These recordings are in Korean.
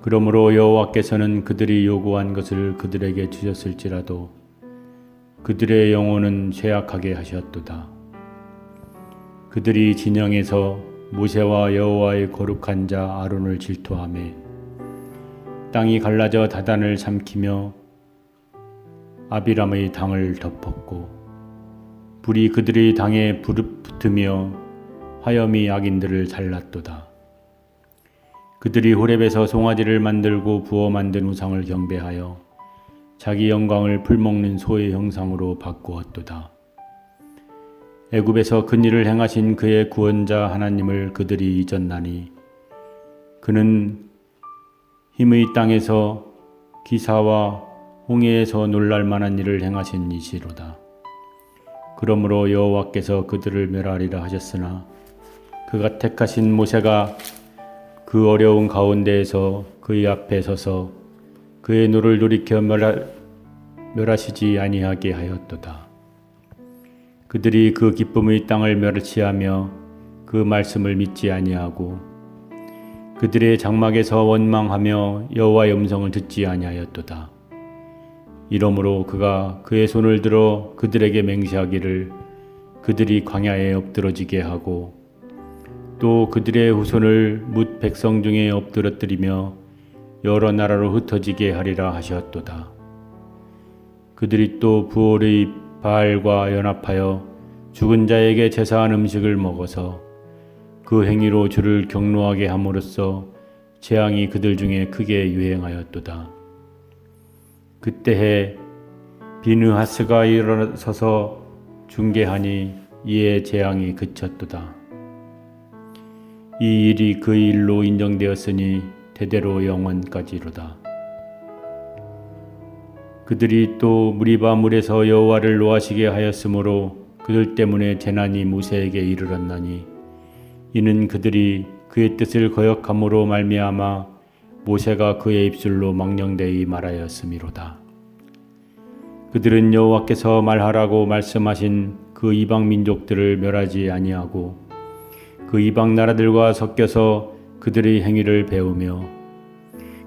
그러므로 여호와께서는 그들이 요구한 것을 그들에게 주셨을지라도 그들의 영혼은 쇠약하게 하셨도다. 그들이 진영에서 모세와 여호와의 거룩한 자 아론을 질투하며 땅이 갈라져 다단을 삼키며 아비람의 당을 덮었고 불이 그들의 당에 부르붙으며 화염이 악인들을 잘랐도다. 그들이 호렙에서 송아지를 만들고 부어 만든 우상을 경배하여 자기 영광을 풀먹는 소의 형상으로 바꾸었도다. 애굽에서 큰 일을 행하신 그의 구원자 하나님을 그들이 잊었나니 그는 힘의 땅에서 기사와 홍해에서 놀랄 만한 일을 행하신 이시로다. 그러므로 여호와께서 그들을 멸하리라 하셨으나 그가 택하신 모세가 그 어려운 가운데에서 그의 앞에 서서 그의 노를 돌이켜 멸하, 멸하 시지 아니하게 하였도다. 그들이 그 기쁨의 땅을 멸치하며 그 말씀을 믿지 아니하고 그들의 장막에서 원망하며 여호와의 음성을 듣지 아니하였도다. 이러므로 그가 그의 손을 들어 그들에게 맹세하기를 그들이 광야에 엎드러지게 하고 또 그들의 후손을 뭇 백성 중에 엎드러뜨리며 여러 나라로 흩어지게 하리라 하셨도다. 그들이 또 부올의 바알과 연합하여 죽은 자에게 제사한 음식을 먹어서 그 행위로 주를 경노하게 함으로써 재앙이 그들 중에 크게 유행하였도다. 그때에 비느하스가 일어서서 중계하니 이에 재앙이 그쳤도다. 이 일이 그 일로 인정되었으니 대대로 영원까지로다. 그들이 또 무리바 물에서 여호와를 노하시게 하였으므로 그들 때문에 재난이 모세에게 이르렀나니 이는 그들이 그의 뜻을 거역함으로 말미암아 모세가 그의 입술로 망령되이 말하였음이로다. 그들은 여호와께서 말하라고 말씀하신 그 이방 민족들을 멸하지 아니하고 그 이방 나라들과 섞여서 그들의 행위를 배우며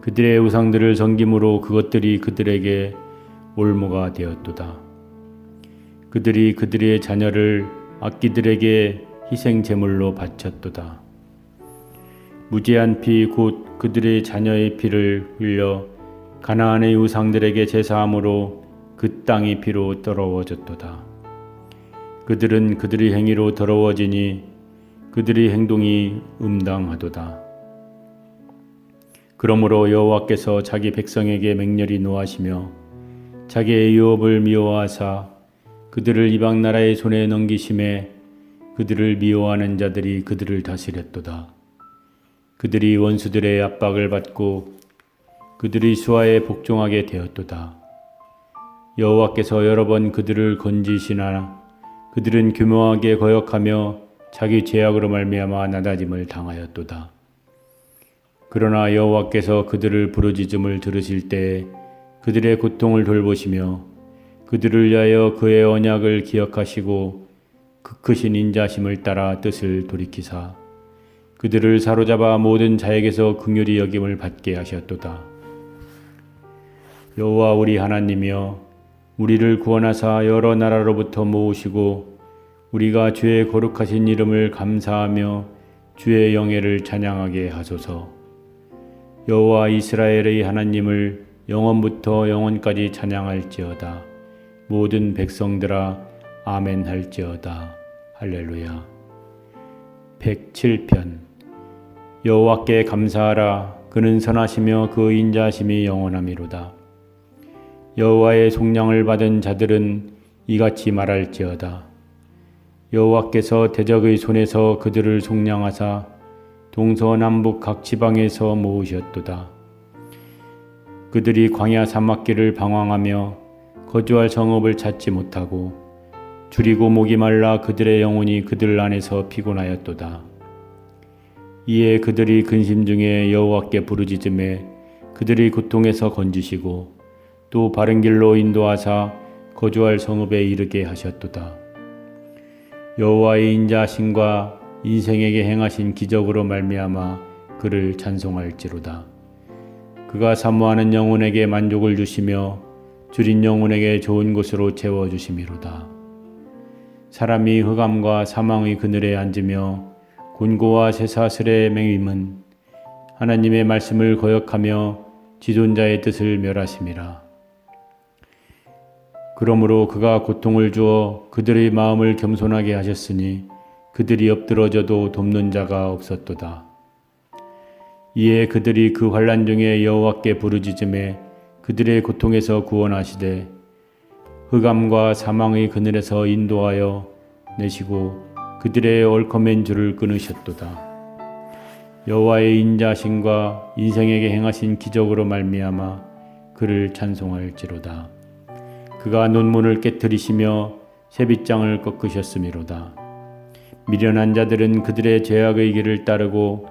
그들의 우상들을 섬김으로 그것들이 그들에게 올무가 되었도다. 그들이 그들의 자녀를 악기들에게 희생 제물로 바쳤도다. 무지한 피 곧 그들의 자녀의 피를 흘려 가나안의 우상들에게 제사함으로 그 땅이 피로 더러워졌도다. 그들은 그들의 행위로 더러워지니 그들의 행동이 음당하도다. 그러므로 여호와께서 자기 백성에게 맹렬히 노하시며 자기의 유업을 미워하사 그들을 이방 나라의 손에 넘기심에 그들을 미워하는 자들이 그들을 다스렸도다. 그들이 원수들의 압박을 받고 그들이 수하에 복종하게 되었도다. 여호와께서 여러 번 그들을 건지시나 그들은 교묘하게 거역하며 자기 죄악으로 말미암아 나다짐을 당하였도다. 그러나 여호와께서 그들을 부르짖음을 들으실 때에 그들의 고통을 돌보시며 그들을 위하여 그의 언약을 기억하시고 그 크신 인자심을 따라 뜻을 돌이키사 그들을 사로잡아 모든 자에게서 긍휼히 여김을 받게 하셨도다. 여호와 우리 하나님이여 우리를 구원하사 여러 나라로부터 모으시고 우리가 주의 거룩하신 이름을 감사하며 주의 영예를 찬양하게 하소서. 여호와 이스라엘의 하나님을 영원부터 영원까지 찬양할지어다. 모든 백성들아 아멘 할지어다. 할렐루야. 107편 여호와께 감사하라 그는 선하시며 그 인자심이 영원함이로다. 여호와의 속량을 받은 자들은 이같이 말할지어다. 여호와께서 대적의 손에서 그들을 속량하사 동서남북 각 지방에서 모으셨도다. 그들이 광야 사막길을 방황하며 거주할 성읍을 찾지 못하고 줄이고 목이 말라 그들의 영혼이 그들 안에서 피곤하였도다. 이에 그들이 근심 중에 여호와께 부르짖음에 그들이 고통에서 건지시고 또 바른 길로 인도하사 거주할 성읍에 이르게 하셨도다. 여호와의 인자하심과 인생에게 행하신 기적으로 말미암아 그를 찬송할지로다. 그가 사모하는 영혼에게 만족을 주시며 줄인 영혼에게 좋은 곳으로 채워 주심이로다. 사람이 흑암과 사망의 그늘에 앉으며 곤고와 쇠사슬의 맹임은 하나님의 말씀을 거역하며 지존자의 뜻을 멸하심이라. 그러므로 그가 고통을 주어 그들의 마음을 겸손하게 하셨으니 그들이 엎드러져도 돕는 자가 없었도다. 이에 그들이 그 환란 중에 여호와께 부르짖음에 그들의 고통에서 구원하시되 흑암과 사망의 그늘에서 인도하여 내시고 그들의 얼커맨 줄을 끊으셨도다. 여호와의 인자심과 인생에게 행하신 기적으로 말미암아 그를 찬송할지로다. 그가 논문을 깨뜨리시며 세빗장을 꺾으셨음이로다. 미련한 자들은 그들의 죄악의 길을 따르고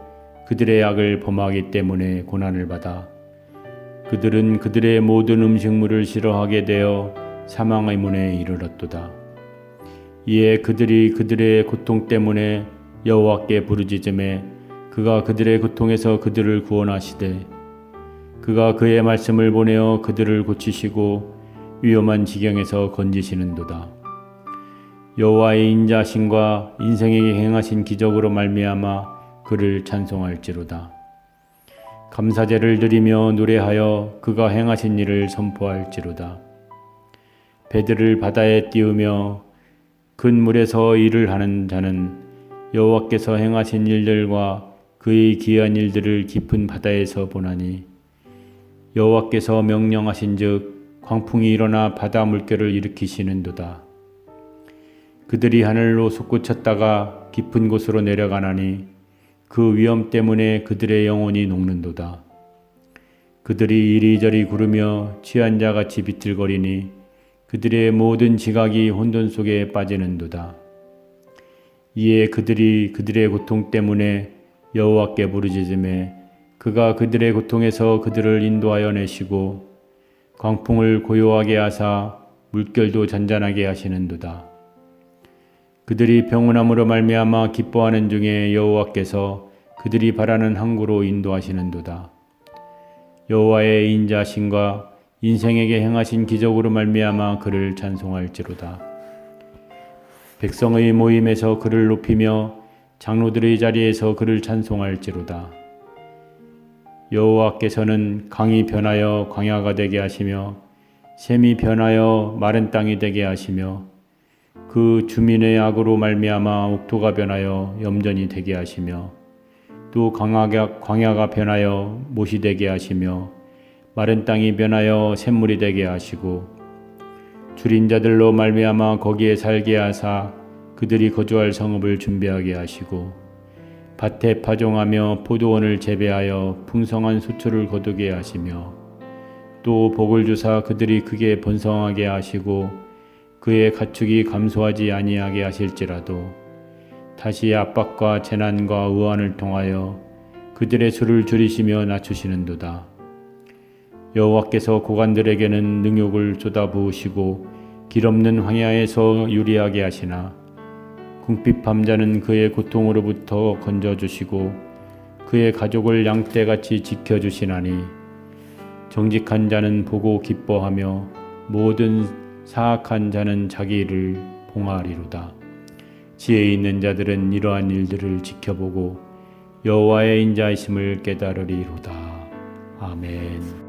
그들의 악을 범하기 때문에 고난을 받아 그들은 그들의 모든 음식물을 싫어하게 되어 사망의 문에 이르렀도다. 이에 그들이 그들의 고통 때문에 여호와께 부르짖음에 그가 그들의 고통에서 그들을 구원하시되 그가 그의 말씀을 보내어 그들을 고치시고 위험한 지경에서 건지시는도다. 여호와의 인자심과 인생에게 행하신 기적으로 말미암아 그를 찬송할지로다. 감사제를 드리며 노래하여 그가 행하신 일을 선포할지로다. 배들을 바다에 띄우며 큰 물에서 일을 하는 자는 여호와께서 행하신 일들과 그의 기한 일들을 깊은 바다에서 보나니 여호와께서 명령하신즉 광풍이 일어나 바다 물결을 일으키시는도다. 그들이 하늘로 솟구쳤다가 깊은 곳으로 내려가나니 그 위험 때문에 그들의 영혼이 녹는도다. 그들이 이리저리 구르며 취한 자같이 비틀거리니 그들의 모든 지각이 혼돈 속에 빠지는도다. 이에 그들이 그들의 고통 때문에 여호와께 부르짖음에 그가 그들의 고통에서 그들을 인도하여 내시고 광풍을 고요하게 하사 물결도 잔잔하게 하시는도다. 그들이 평온함으로 말미암아 기뻐하는 중에 여호와께서 그들이 바라는 항구로 인도하시는도다. 여호와의 인자신과 인생에게 행하신 기적으로 말미암아 그를 찬송할지로다. 백성의 모임에서 그를 높이며 장로들의 자리에서 그를 찬송할지로다. 여호와께서는 강이 변하여 광야가 되게 하시며 샘이 변하여 마른 땅이 되게 하시며 그 주민의 악으로 말미암아 옥토가 변하여 염전이 되게 하시며 또 광야가, 광야가 변하여 못이 되게 하시며 마른 땅이 변하여 샘물이 되게 하시고 줄인 자들로 말미암아 거기에 살게 하사 그들이 거주할 성읍을 준비하게 하시고 밭에 파종하며 포도원을 재배하여 풍성한 수출을 거두게 하시며 또 복을 주사 그들이 크게 번성하게 하시고 그의 가축이 감소하지 아니하게 하실지라도 다시 압박과 재난과 의환을 통하여 그들의 수를 줄이시며 낮추시는도다. 여호와께서 고관들에게는 능욕을 쏟아부으시고 길 없는 황야에서 유리하게 하시나 궁핍함 자는 그의 고통으로부터 건져 주시고 그의 가족을 양떼같이 지켜 주시나니 정직한 자는 보고 기뻐하며 모든 사악한 자는 자기 일을 봉하리로다. 지혜 있는 자들은 이러한 일들을 지켜보고 여호와의 인자이심을 깨달으리로다. 아멘.